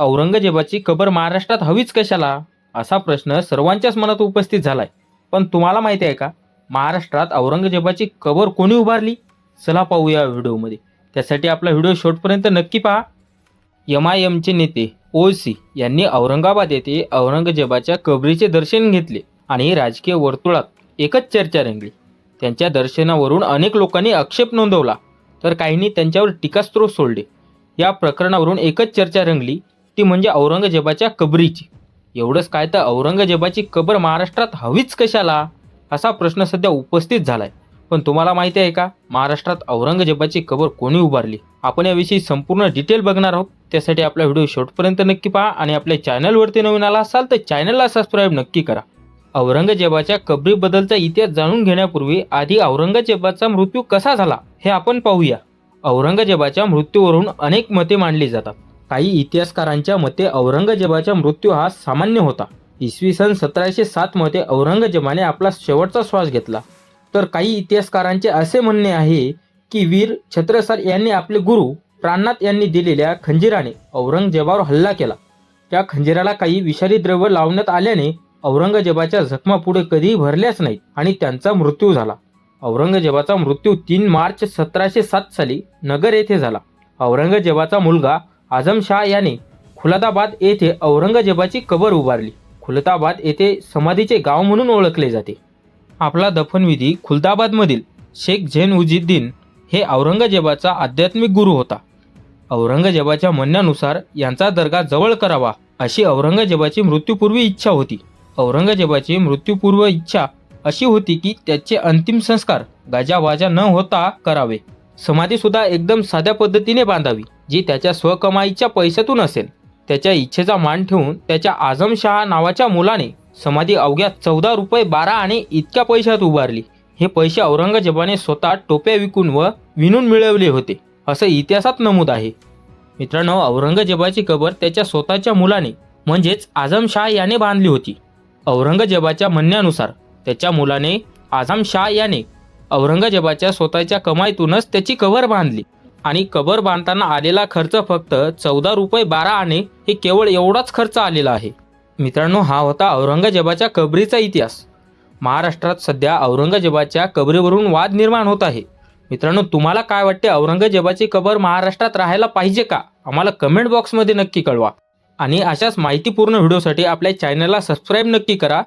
औरंगजेबाची कबर महाराष्ट्रात हवीच कशाला? असा प्रश्न सर्वांच्याच मनात उपस्थित झालाय. पण तुम्हाला माहिती आहे का? महाराष्ट्रात औरंगजेबाची कबर कोणी उभारली? चला पाहूया व्हिडिओमध्ये. त्यासाठी आपला व्हिडिओ शेवटपर्यंत नक्की पहा. एम आय एमचे नेते ओसी यांनी औरंगाबाद येथे औरंगजेबाच्या कबरीचे दर्शन घेतले आणि राजकीय वर्तुळात एकच चर्चा रंगली. त्यांच्या दर्शनावरून अनेक लोकांनी आक्षेप नोंदवला. तर काहींनी त्यांच्यावर टीकास्त्रोत सोडले. या प्रकरणावरून एकच चर्चा रंगली. ती म्हणजे औरंगजेबाच्या कबरीची. एवढंच काय तर औरंगजेबाची कबर महाराष्ट्रात हवीच कशाला? असा प्रश्न सध्या उपस्थित झालाय. पण तुम्हाला माहिती आहे का? महाराष्ट्रात औरंगजेबाची कबर कोणी उभारली? आपण याविषयी संपूर्ण डिटेल बघणार आहोत. त्यासाठी आपला व्हिडिओ शेवटपर्यंत नक्की पहा आणि आपल्या चॅनलवरती नवीन आला असाल तर चॅनलला सबस्क्राईब नक्की करा. औरंगजेबाच्या कबरीबद्दलचा इतिहास जाणून घेण्यापूर्वी आधी औरंगजेबाचा मृत्यू कसा झाला हे आपण पाहूया. औरंगजेबाच्या मृत्यूवरून अनेक मते मांडली जातात. काही इतिहासकारांच्या मते औरंगजेबाचा मृत्यू हा सामान्य होता. इसवी सन सतराशे सातमध्ये औरंगजेबाने आपला शेवटचा श्वास घेतला. तर काही इतिहासकारांचे असे म्हणणे आहे की वीर छत्रसाल यांनी आपले गुरु प्राणनाथ यांनी दिलेल्या खंजिराने औरंगजेबावर हल्ला केला. त्या खंजिराला काही विषारी द्रव्य लावण्यात आल्याने औरंगजेबाच्या जखमा पुढे कधीही भरल्याच नाहीत आणि त्यांचा मृत्यू झाला. औरंगजेबाचा मृत्यू तीन मार्च सतराशे सात साली नगर येथे झाला. औरंगजेबाचा मुलगा आझमशाह याने खुलताबाद येथे औरंगजेबाची कबर उभारली. खुलताबाद येथे समाधीचे गाव म्हणून ओळखले जाते. आपला दफनविधी खुलताबादमधील शेख झेन उजिद्दीन हे औरंगजेबाचा आध्यात्मिक गुरु होता. औरंगजेबाच्या म्हणण्यानुसार यांचा दर्गा जवळ करावा अशी औरंगजेबाची मृत्यूपूर्वी इच्छा होती. औरंगजेबाची मृत्यूपूर्व इच्छा अशी होती की त्याचे अंतिम संस्कार गाजावाजा न होता करावे. समाधीसुद्धा एकदम साध्या पद्धतीने बांधावी जी त्याच्या स्वकमाईच्या पैशातून असेल. त्याच्या इच्छेचा मान ठेवून त्याच्या आझमशहा नावाच्या मुलाने समाधी अवघ्या चौदा रुपये बारा आणि इतक्या पैशात उभारली. हे पैसे औरंगजेबाने स्वतः टोप्या विकून व विणून मिळवले होते असं इतिहासात नमूद आहे. मित्रांनो औरंगजेबाची कबर त्याच्या स्वतःच्या मुलाने म्हणजेच आझमशाह याने बांधली होती. औरंगजेबाच्या म्हणण्यानुसार त्याच्या मुलाने आझमशाह याने औरंगजेबाच्या स्वतःच्या कमाईतूनच त्याची कबर बांधली. आणि कबर बांधताना आलेला खर्च फक्त चौदा रुपये बारा आणे हे केवळ एवढाच खर्च आलेला आहे. मित्रांनो हा होता औरंगजेबाच्या कबरीचा इतिहास. महाराष्ट्रात सध्या औरंगजेबाच्या कबरीवरून वाद निर्माण होत आहे. मित्रांनो तुम्हाला काय वाटते? औरंगजेबाची कबर महाराष्ट्रात राहायला पाहिजे का? आम्हाला कमेंट बॉक्समध्ये नक्की कळवा. आणि अशाच माहितीपूर्ण व्हिडिओसाठी आपल्या चॅनलला सबस्क्राईब नक्की करा.